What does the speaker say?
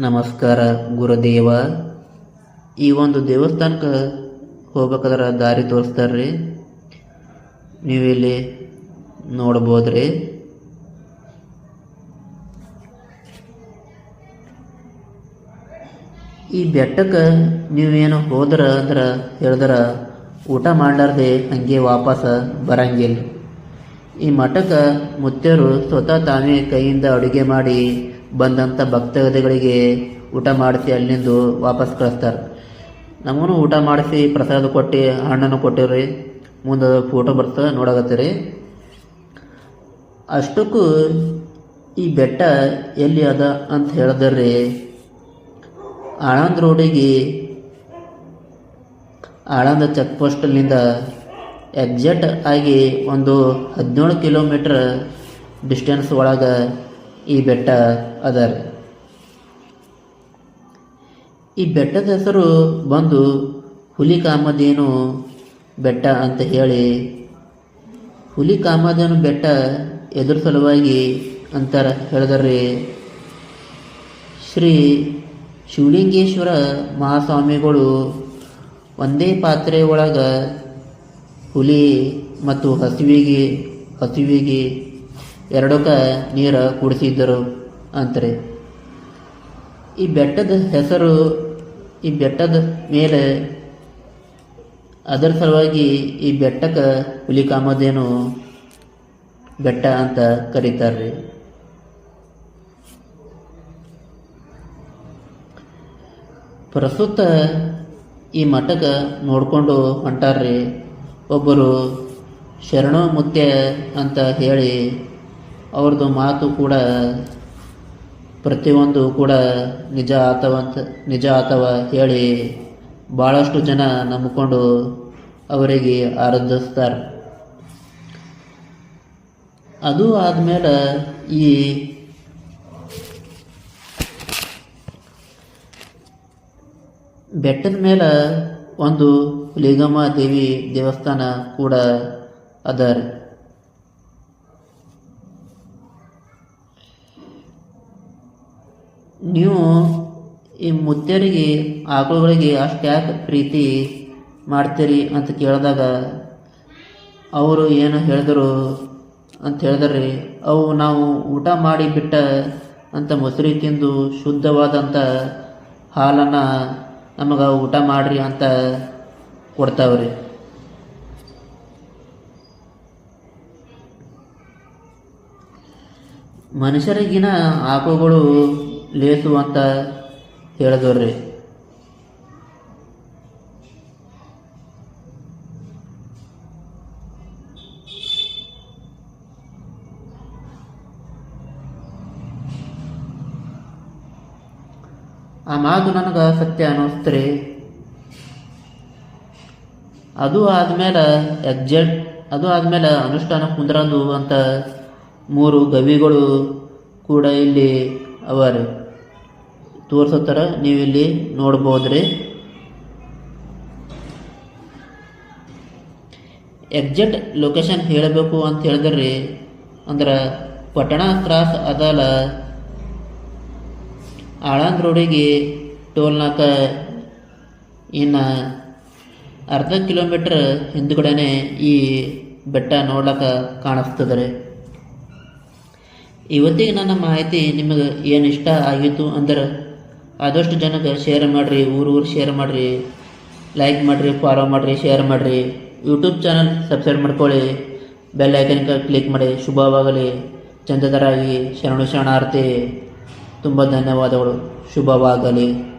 ನಮಸ್ಕಾರ, ಗುರುದೇವ. ಈ ಒಂದು ದೇವಸ್ಥಾನಕ್ಕೆ ಹೋಗ್ಬೇಕಾದ್ರೆ ದಾರಿ ತೋರಿಸ್ತಾರ್ರಿ. ನೀವು ಇಲ್ಲಿ ನೋಡ್ಬೋದ್ರಿ. ಈ ಬೆಟ್ಟಕ್ಕೆ ನೀವೇನು ಹೋದ್ರ ಅಂದ್ರ ಹೇಳಿದ್ರ, ಊಟ ಮಾಡಲಾರ್ದೆ ಹಂಗೆ ವಾಪಸ್ ಬರಂಗಿಲ್ಲ. ಈ ಮಠಕ್ಕೆ ಮುತ್ಯರು ಸ್ವತಃ ತಾವೇ ಕೈಯಿಂದ ಅಡುಗೆ ಮಾಡಿ ಬಂದಂಥ ಭಕ್ತಾದಿಗಳಿಗೆ ಊಟ ಮಾಡಿಸಿ ಅಲ್ಲಿಂದು ವಾಪಸ್ ಕಳಿಸ್ತಾರೆ. ನಮಗೂ ಊಟ ಮಾಡಿಸಿ ಪ್ರಸಾದ ಕೊಟ್ಟು ಹಣ್ಣನ್ನು ಕೊಟ್ಟಿವ್ರಿ. ಮುಂದೆ ಫೋಟೋ ಬರ್ತದೆ ನೋಡಕತ್ತೀರಿ. ಅಷ್ಟಕ್ಕೂ ಈ ಬೆಟ್ಟ ಎಲ್ಲಿ ಅದ ಅಂತ ಹೇಳಿದ್ರಿ. ಆಳಂದ್ ರೋಡಿಗೆ ಆಳಂದ ಚೆಕ್ ಪೋಸ್ಟಲ್ಲಿಂದ ಎಕ್ಸಾಕ್ಟ್ ಆಗಿ ಒಂದು ಹದಿನೇಳು ಕಿಲೋಮೀಟ್ರ್ ಡಿಸ್ಟೆನ್ಸ್ ಒಳಗೆ ಈ ಬೆಟ್ಟ ಅದ ಈ ಬೆಟ್ಟದ ಹೆಸರು ಬಂದು ಹುಲಿ ಕಾಮಧೇನು ಬೆಟ್ಟ ಅಂತ ಹೇಳಿ ಹುಲಿ ಕಾಮಧೇನು ಬೆಟ್ಟ ಎದುರು ಸಲುವಾಗಿ ಅಂತಾರೆ ಹೇಳಿದ್ರಿ ಶ್ರೀ ಶಿವಲಿಂಗೇಶ್ವರ ಮಹಾಸ್ವಾಮಿಗಳು ಒಂದೇ ಪಾತ್ರೆ ಒಳಗೆ ಹುಲಿ ಮತ್ತು ಹಸುವಿಗೆ ಹಸುವಿಗೆ ಎರಡಕ್ಕ ನೀರು ಕುಡಿಸಿದ್ದರು ಅಂತಾರೆ. ಈ ಬೆಟ್ಟದ ಹೆಸರು, ಈ ಬೆಟ್ಟದ ಮೇಲೆ ಅದರ ಸಲುವಾಗಿ ಈ ಬೆಟ್ಟಕ್ಕೆ ಹುಲಿ ಕಾಮದೇನು ಬೆಟ್ಟ ಅಂತ ಕರೀತಾರೆ ಪ್ರಸ್ತುತ ಈ ಮಠಕ್ಕೆ ನೋಡ್ಕೊಂಡು ಹೊಂಟಾರ್ರಿ. ಒಬ್ಬರು ಶರಣು ಮುತ್ಯ ಅಂತ ಹೇಳಿ ಅವ್ರದ್ದು ಮಾತು ಕೂಡ ಪ್ರತಿಯೊಂದು ಕೂಡ ನಿಜ ಆತವಂತ, ನಿಜ ಅಥವಾ ಹೇಳಿ ಭಾಳಷ್ಟು ಜನ ನಂಬಿಕೊಂಡು ಅವರಿಗೆ ಆರಾಧಿಸ್ತಾರೆ. ಅದು ಆದಮೇಲೆ ಈ ಬೆಟ್ಟದ ಮೇಲೆ ಒಂದು ಲಿಗಮ್ಮ ದೇವಿ ದೇವಸ್ಥಾನ ಕೂಡ ಅದ ನೀವು ಈ ಮುದ್ದರಿಗೆ, ಆಕಳುಗಳಿಗೆ ಅಷ್ಟು ಯಾಕೆ ಪ್ರೀತಿ ಮಾಡ್ತೀರಿ ಅಂತ ಕೇಳಿದಾಗ, ಅವರು ಏನು ಹೇಳಿದರು ಅಂತ ಹೇಳಿದ್ರಿ, ಅವು ನಾವು ಊಟ ಮಾಡಿ ಬಿಟ್ಟ ಅಂತ ಮೊಸರಿ ತಿಂದು ಶುದ್ಧವಾದಂಥ ಹಾಲನ್ನು ನಮಗೆ ಊಟ ಮಾಡ್ರಿ ಅಂತ ಕೊಡ್ತಾವ್ರಿ. ಮನುಷ್ಯರಿಗಿನ ಆಕಳುಗಳು ಲೇಸು ಅಂತ ಹೇಳಿದವ್ರಿ ಆ ಮಾತು ನನಗೆ ಸತ್ಯ ಅನ್ನಿಸ್ತ್ರಿ ಅದು ಆದಮೇಲೆ ಎಕ್ಸಾಕ್ಟ್ ಅದು ಆದಮೇಲೆ ಅನುಷ್ಠಾನ ಕುಂದ್ರದು ಅಂತ ಮೂರು ಗವಿಗಳು ಕೂಡ ಇಲ್ಲಿ ಅವ ರೀ ತೋರ್ಸೋ ಥರ ನೀವಿಲ್ಲಿ ನೋಡ್ಬೋದ್ರಿ. ಎಕ್ಸಾಕ್ಟ್ ಲೊಕೇಶನ್ ಹೇಳಬೇಕು ಅಂತ ಹೇಳಿದ್ರಿ. ಅಂದ್ರೆ ಪಟ್ಟಣ ಕ್ರಾಸ್ ಅದಲ್ಲ ಆಳಂದ್ ರೋಡಿಗೆ ಟೋಲ್ನಾಕ ಇನ್ನು ಅರ್ಧ ಕಿಲೋಮೀಟ್ರ್ ಹಿಂದ್ಗಡೆನೆ ಈ ಬೆಟ್ಟ ನೋಡ್ಲಿಕ್ಕೆ ಕಾಣಿಸ್ತದೆ ರೀ ಇವತ್ತಿಗೆ ನನ್ನ ಮಾಹಿತಿ ನಿಮಗೆ ಏನು ಇಷ್ಟ ಆಗಿತ್ತು ಅಂದ್ರೆ ಆದಷ್ಟು ಜನಕ್ಕೆ ಶೇರ್ ಮಾಡಿರಿ, ಊರು ಊರು ಶೇರ್ ಮಾಡಿರಿ ಲೈಕ್ ಮಾಡಿರಿ ಫಾಲೋ ಮಾಡಿರಿ ಶೇರ್ ಮಾಡಿರಿ. ಯೂಟ್ಯೂಬ್ ಚಾನಲ್ ಸಬ್ಸ್ಕ್ರೈಬ್ ಮಾಡ್ಕೊಳ್ಳಿ. ಬೆಲ್ ಐಕನ್ಗೆ ಕ್ಲಿಕ್ ಮಾಡಿ. ಶುಭವಾಗಲಿ. ಚಂದದರಾಗಿ ಶರಣು ಶರಣಾರ್ಥಿ. ತುಂಬ ಧನ್ಯವಾದಗಳು. ಶುಭವಾಗಲಿ.